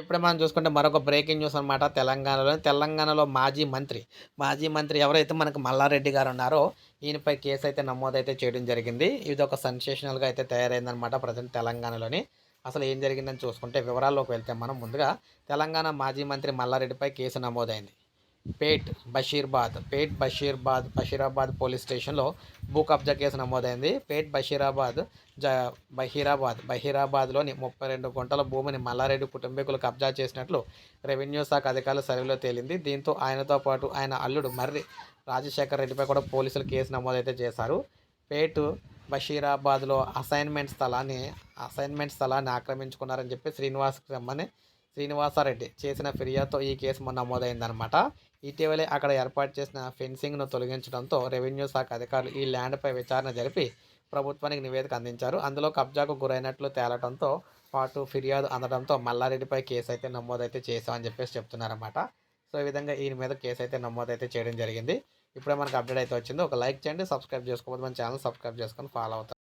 ఇప్పుడే మనం చూసుకుంటే మరొక బ్రేకింగ్ న్యూస్ అనమాట తెలంగాణలో తెలంగాణలో మాజీ మంత్రి మాజీ మంత్రి ఎవరైతే మనకు మల్లారెడ్డి గారు ఉన్నారో ఈయనపై కేసు అయితే నమోదైతే చేయడం జరిగింది. ఇది ఒక సెన్సేషనల్గా అయితే తయారైందనమాట ప్రజెంట్ తెలంగాణలోని. అసలు ఏం జరిగిందని చూసుకుంటే వివరాల్లోకి వెళ్తే మనం ముందుగా తెలంగాణ మాజీ మంత్రి మల్లారెడ్డిపై కేసు నమోదైంది. పేట్ బషీర్బాద్ పేట్ బషీర్బాద్ బషీరాబాద్ పోలీస్ స్టేషన్లో భూ కబ్జా కేసు నమోదైంది. పేట్ బషీరాబాద్ జ బహీరాబాద్ బహీరాబాద్లోని ముప్పై రెండు గుంటల భూమిని మల్లారెడ్డి కుటుంబీకులు కబ్జా చేసినట్లు రెవెన్యూ శాఖ అధికారుల సర్వేలో తేలింది. దీంతో ఆయనతో పాటు ఆయన అల్లుడు మర్రి రాజశేఖర్ రెడ్డిపై కూడా పోలీసులు కేసు నమోదైతే చేశారు. పేటు బషీరాబాద్లో అసైన్మెంట్ స్థలాన్ని అసైన్మెంట్ స్థలాన్ని ఆక్రమించుకున్నారని చెప్పి శ్రీనివాస్ రమ్మని శ్రీనివాసారెడ్డి చేసిన ఫిర్యాదుతో ఈ కేసు నమోదైందనమాట ఇటీవలే అక్కడ ఏర్పాటు చేసిన ఫెన్సింగ్ను తొలగించడంతో రెవెన్యూ శాఖ అధికారులు ఈ ల్యాండ్పై విచారణ జరిపి ప్రభుత్వానికి నివేదిక అందించారు. అందులో కబ్జాకు గురైనట్లు తేలటంతో పాటు ఫిర్యాదు అందడంతో మల్లారెడ్డిపై కేసు అయితే నమోదైతే చేశామని చెప్పేసి చెప్తున్నారన్నమాట. సో ఈ విధంగా ఈయన మీద కేసు అయితే నమోదైతే చేయడం జరిగింది. ఇప్పుడే మనకు అప్డేట్ అయితే వచ్చింది. ఒక లైక్ చేయండి సబ్స్క్రైబ్ చేసుకోకపోతే మన ఛానల్ సబ్స్క్రైబ్ చేసుకొని ఫాలో అవుతారు.